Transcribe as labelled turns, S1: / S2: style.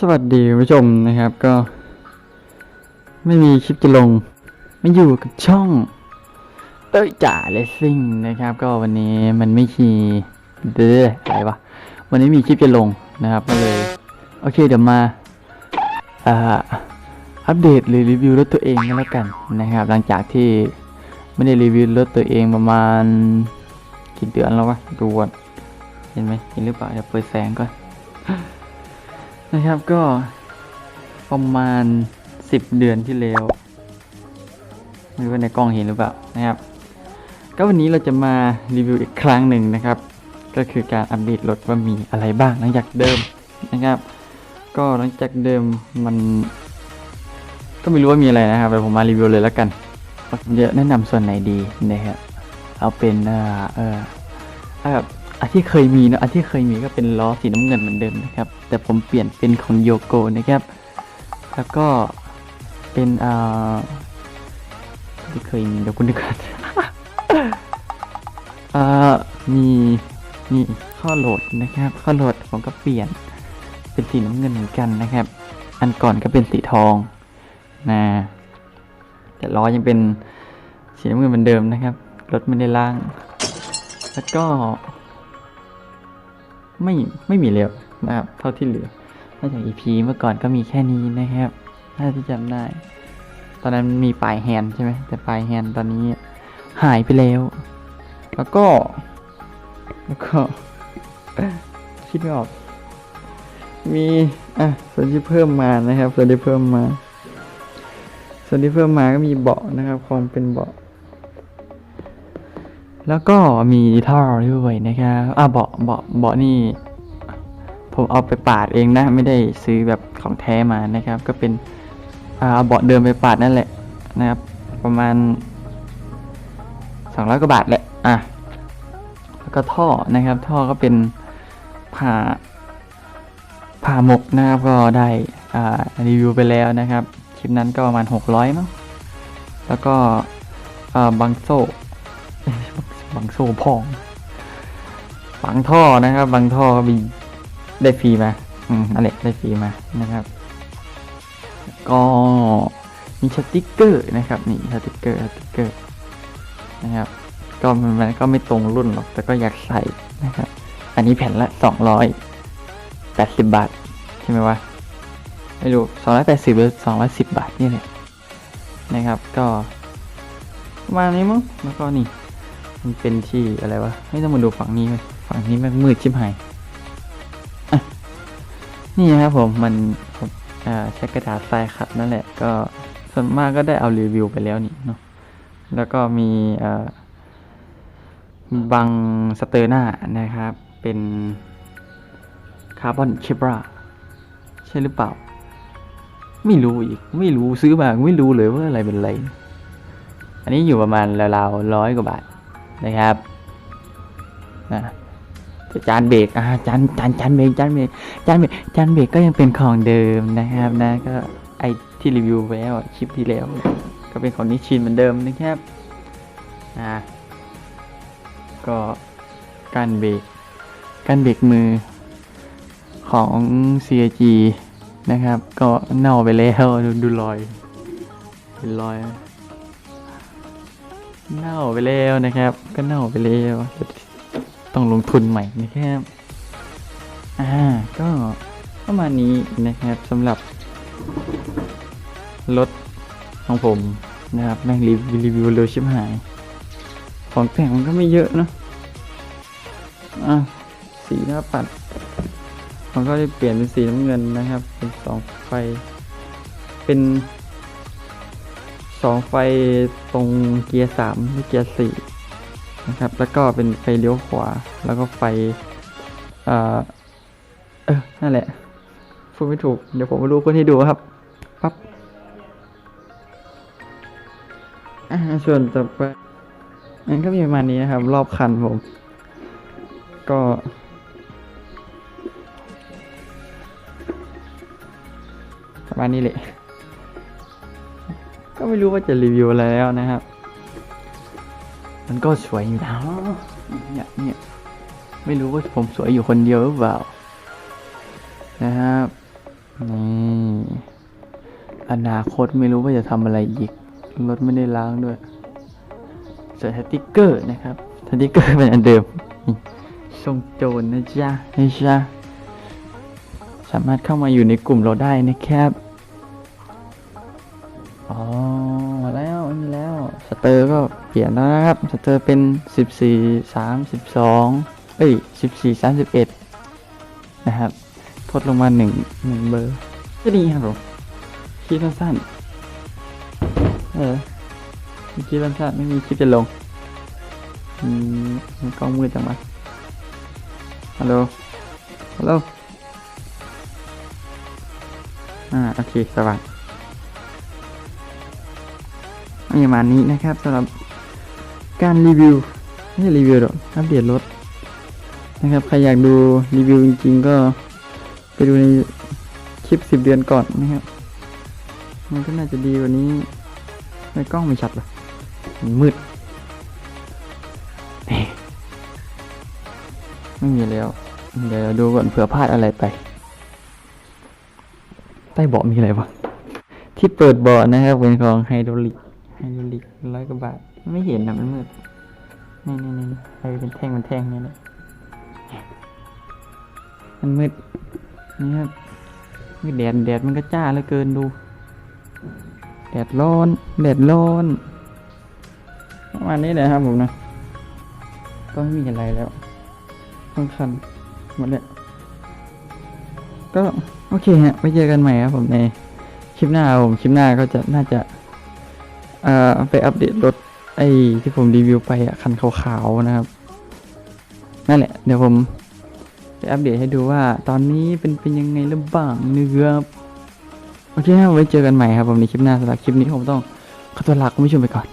S1: สวัสดีคุณผู้ชมนะครับก็ ไม่มีคลิปจะลง ไม่อยู่กับช่องเต้ยจ่าเลสซิ่งนะครับ ก็วันนี้มันไม่มีเด้ออะไรวะวันนี้มีคลิปจะลงนะครับก็เลย โอเคเดี๋ยวมาอ่าอัปเดตหรือรีวิวรถตัวเองกันแล้วกันนะครับ หลังจากที่ไม่ได้รีวิวรถตัวเองประมาณกี่เดือนแล้ววะดูก่อนเห็นไหมเห็นหรือเปล่าเดี๋ยวเปิดแสงก่อน นะครับก็ประมาณ 10 เดือนที่แล้วไม่รู้ว่าในกล้องเห็นหรือเปล่านะครับ ก็วันนี้เราจะมารีวิวอีกครั้งหนึ่งนะครับ ก็คือการอัปเดตรถว่ามีอะไรบ้างหลังจากเดิมนะครับ ก็หลังจากเดิมมัน ก็ไม่รู้ว่ามีอะไรนะครับแต่ผมมารีวิวเลยแล้วกันผมจะแนะนำส่วนไหนดีนะครับเอาเป็นเอ่อเออเอาแบบ อันที่เคยมีนะอันที่เคยมีก็เป็นล้อสีน้ำเงินเหมือนเดิมนะครับ แต่ผมเปลี่ยนเป็นของโยโกนะครับ แล้วก็เป็นอ่าที่เคยมีเดี๋ยวคุณดูกันอ่ามีมีข้อโหลดนะครับ ข้อโหลดผมก็เปลี่ยนเป็นสีน้ำเงินเหมือนกันนะครับ อันก่อนก็เป็นสีทองนะแต่ล้อยังเป็นสีน้ำเงินเหมือนเดิมนะครับรถไม่ได้ล่าง แล้วก็ ไม่ไม่มีแล้วนะครับเท่าที่เหลือน่าจะ EP เมื่อก่อนก็มีแค่นี้นะครับ ถ้าที่จำได้ ตอนนั้นมีปลายแฮนใช่ไหมแต่ปลายแฮนตอนนี้หายไปแล้ว แล้วก็ แล้วก็ คิดไม่ออก มีอะส่วนที่เพิ่มมานะครับ ส่วนที่เพิ่มมา ส่วนที่เพิ่มมาก็มีเบาะนะครับความเป็นเบาะ แล้วก็มีท่อด้วยนะครับอะเบาะเบาะเบาะนี่ ผมเอาไปปาดเองนะ ไม่ได้ซื้อแบบของแท้มานะครับ ก็เป็นอ่าเอาเบาะเดิมไปปาดนั่นแหละนะครับ ประมาณสองร้อยกว่าบาทแหละ อะ แล้วก็ท่อนะครับ ท่อก็เป็นผ่าผ่าหมกนะครับ ก็ได้อ่ารีวิวไปแล้วนะครับ คลิปนั้นก็ประมาณหกร้อยมั้ง แล้วก็อ่าบังโซบังโซ่ บังโซ่พองฝังท่อนะครับ บางท่อมีได้ฟรีมาอืมนั่นแหละได้ฟรีมานะครับ ก็มีสติกเกอร์นะครับ นี่สติกเกอร์สติกเกอร์นะครับก็มันมันก็ไม่ตรงรุ่นหรอก แต่ก็อยากใส่นะครับ อันนี้แผ่นละสองร้อยแปดสิบบาท ใช่ไหมวะไม่รู้สองร้อยแปดสิบหรือสองร้อยสิบบาทนี่แหละนะครับ ก็ประมาณนี้มั้งแล้วก็นี่ มันเป็นที่อะไรวะไม่ต้องมาดูฝั่งนี้ไหมฝั่งนี้มันมืดชิบหายอะนี่นะครับผมมันผมอ่าใช้กระดาษทรายขัดนั่นแหละ ก็ส่วนมากก็ได้เอารีวิวไปแล้วนี่เนาะแล้วก็มีอ่าบังสเตอร์หน้านะครับ เป็นคาร์บอนเคบราใช่หรือเปล่า ไม่รู้อีก ไม่รู้ซื้อมาไม่รู้เลยว่าอะไรเป็นอะไร อันนี้อยู่ประมาณราวๆร้อยกว่าบาท นะครับนะจานเบรกอ่าจานจานจานเบรกจานเบรกจานเบรกจานเบรกก็ยังเป็นของเดิมนะครับนะก็ไอที่รีวิวไปแล้วคลิปที่แล้วก็เป็นของนิชินเหมือนเดิมนะครับนะก็การเบรกการเบรกมือของ CG นะครับ ก็เน่าไปแล้วดูดูรอยเป็นรอย เน่าไปแล้วนะครับ ก็เน่าไปแล้วต้องลงทุนใหม่นะครับอ่าก็ประมาณนี้นะครับสำหรับรถของผมนะครับแม่งรีวิวรีวิวเร็วชิบหาย ของแต่งมันก็ไม่เยอะนะอะสีหน้าปัดมันก็ได้เปลี่ยนเป็นสีน้ำเงินนะครับ เป็นสองไฟ เป็น องไฟตรงเกียร์สามเกียร์สี่นะครับ แล้วก็เป็นไฟเลี้ยวขวา แล้วก็ไฟ เอ่อ เออ นั่นแหละพูดไม่ถูก เดี๋ยวผมมาดูคนให้ดูครับ ปั๊บอ่าส่วนต่อไปนั่นก็มีประมาณนี้นะครับ รอบคันผม ก็ประมาณนี้แหละ ก็ไม่รู้ว่าจะรีวิวอะไรแล้วนะครับ มันก็สวยอยู่นะเนี่ยเนี่ยไม่รู้ว่าผมสวยอยู่คนเดียวหรือเปล่า นะครับนี่อนาคตไม่รู้ว่าจะทำอะไรอีก รถไม่ได้ล้างด้วยใส่สติกเกอร์นะครับสติกเกอร์เป็นอันเดิมทรงโจรนะจ๊ะนะจ๊ะสามารถเข้ามาอยู่ในกลุ่มเราได้นะครับ ตอร์ก็เปลี่ยนแล้วนะครับสเตอร์เป็น 14 32 เอ้ย 14 31 นะครับทดลงมาหนึ่งหนึ่งเบอร์ก็ดีครับผมคลิปสั้นๆเออมีคลิปสั้นๆไม่มีคลิปจะลงอืมกล้องมืดจังวะฮัลโหลฮัลโหลอ่าโอเคสว่าง ประมาณนี้นะครับสำหรับการรีวิวไม่ใช่รีวิวหรอกอัปเดตรถนะครับใครอยากดูรีวิวจริงๆก็ไปดูในคลิปสิบเดือนก่อนนะครับ มันก็น่าจะดีกว่านี้ไม่กล้องไม่ชัดหรอมืดไม่มีแล้ว เดี๋ยวดูก่อนเผื่อพลาดอะไรไป ใต้เบาะมีอะไรวะที่เปิดเบาะนะครับเป็นของไฮดรอลิก ไฮดรอลิกร้อยกว่าบาท ไม่เห็นนะมันมืด นี่นี่นี่ไปเป็นแท่งเป็นแท่งนี่แหละมันมืด นี่ครับมืดแดดแดดมันก็จ้าเหลือเกินดู แดดร้อน แดดร้อนประมาณนี้แหละครับผมนะก็ไม่มีอะไรแล้วค่อนข้างหมดเลยก็โอเคฮะไว้เจอกันใหม่ครับผมในคลิปหน้าผมคลิปหน้าก็จะน่าจะ อ่อไปอัปเดตรถไอ้ที่ผมรีวิวไปอะคันขาวๆนะครับ นั่นแหละ เดี๋ยวผมไปอัปเดตให้ดูว่า ตอนนี้เป็นเป็นยังไงแล้วบ้างนื้อโอเคครับไว้เจอกันใหม่ครับผมในคลิปหน้าสำหรับคลิปนี้ผมต้องขอตัวลาคุณผู้ชมไปก่อน